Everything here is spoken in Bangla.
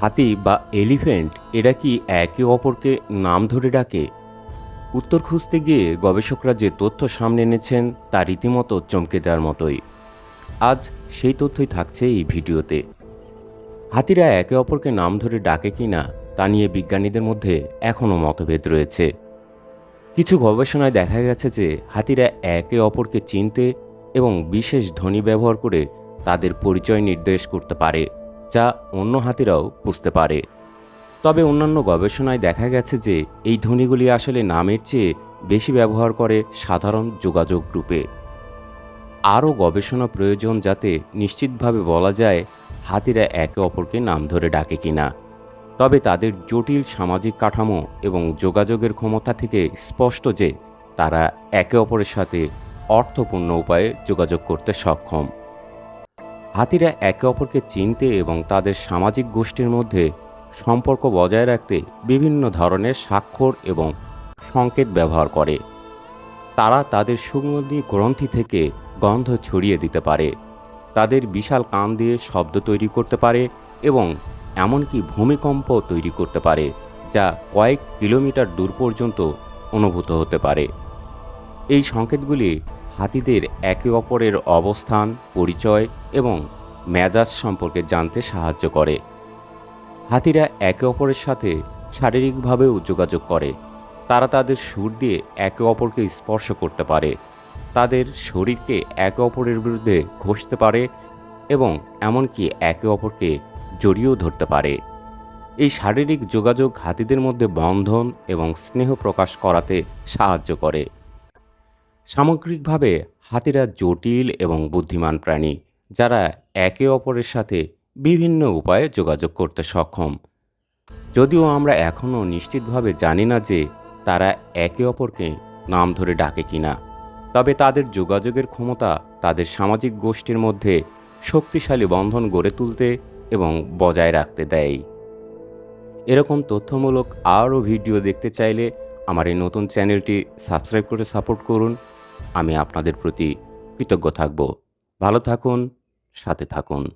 হাতি বা এলিফ্যান্ট, এরা কি একে অপরকে নাম ধরে ডাকে? উত্তর খুঁজতে গিয়ে গবেষকরা যে তথ্য সামনে এনেছেন, তা রীতিমতো চমকে দেওয়ার মতোই। আজ সেই তথ্যই থাকছে এই ভিডিওতে। হাতিরা একে অপরকে নাম ধরে ডাকে কি না তা নিয়ে বিজ্ঞানীদের মধ্যে এখনও মতভেদ রয়েছে। কিছু গবেষণায় দেখা গেছে যে, হাতিরা একে অপরকে চিনতে এবং বিশেষ ধ্বনি ব্যবহার করে তাদের পরিচয় নির্দেশ করতে পারে। যা অন্য হাতিরাও বুঝতে পারে। তবে অন্যান্য গবেষণায় দেখা গেছে যে, এই ধ্বনিগুলি আসলে নামের চেয়ে বেশি ব্যবহার করে সাধারণ যোগাযোগ রূপে। আরও গবেষণা প্রয়োজন যাতে নিশ্চিতভাবে বলা যায় হাতিরা একে অপরকে নাম ধরে ডাকে কিনা। তবে তাদের জটিল সামাজিক কাঠামো এবং যোগাযোগের ক্ষমতা থেকে স্পষ্ট যে, তারা একে অপরের সাথে অর্থপূর্ণ উপায়ে যোগাযোগ করতে সক্ষম। হাতিরা একে অপরকে চিনতে এবং তাদের সামাজিক গোষ্ঠীর মধ্যে সম্পর্ক বজায় রাখতে বিভিন্ন ধরনের স্বাক্ষর এবং সংকেত ব্যবহার করে। তারা তাদের সুগন্ধি গ্রন্থি থেকে গন্ধ ছড়িয়ে দিতে পারে। তাদের বিশাল কান দিয়ে শব্দ তৈরি করতে পারে এবং এমনকি ভূমিকম্প তৈরি করতে পারে, যা কয়েক কিলোমিটার দূর পর্যন্ত অনুভূত হতে পারে। এই সংকেতগুলি হাতিদের একে অপরের অবস্থান, পরিচয় এবং মেজাজ সম্পর্কে জানতে সাহায্য করে। হাতিরা একে অপরের সাথে শারীরিকভাবেও যোগাযোগ করে। তারা তাদের সুর দিয়ে একে অপরকে স্পর্শ করতে পারে। তাদের শরীরকে একে অপরের বিরুদ্ধে ঘষতে পারে এবং এমনকি একে অপরকে জড়িয়েও ধরতে পারে। এই শারীরিক যোগাযোগ হাতিদের মধ্যে বন্ধন এবং স্নেহ প্রকাশ করাতে সাহায্য করে। সামগ্রিকভাবে হাতিরা জটিল এবং বুদ্ধিমান প্রাণী, যারা একে অপরের সাথে বিভিন্ন উপায়ে যোগাযোগ করতে সক্ষম। যদিও আমরা এখনও নিশ্চিতভাবে জানি না যে তারা একে অপরকে নাম ধরে ডাকে কিনা, তবে তাদের যোগাযোগের ক্ষমতা তাদের সামাজিক গোষ্ঠীর মধ্যে শক্তিশালী বন্ধন গড়ে তুলতে এবং বজায় রাখতে দেয়। এরকম তথ্যমূলক আরও ভিডিও দেখতে চাইলে আমার এই নতুন চ্যানেলটি সাবস্ক্রাইব করে সাপোর্ট করুন। আমি আপনাদের প্রতি কৃতজ্ঞ থাকব। ভালো থাকুন সাথে থাকুন।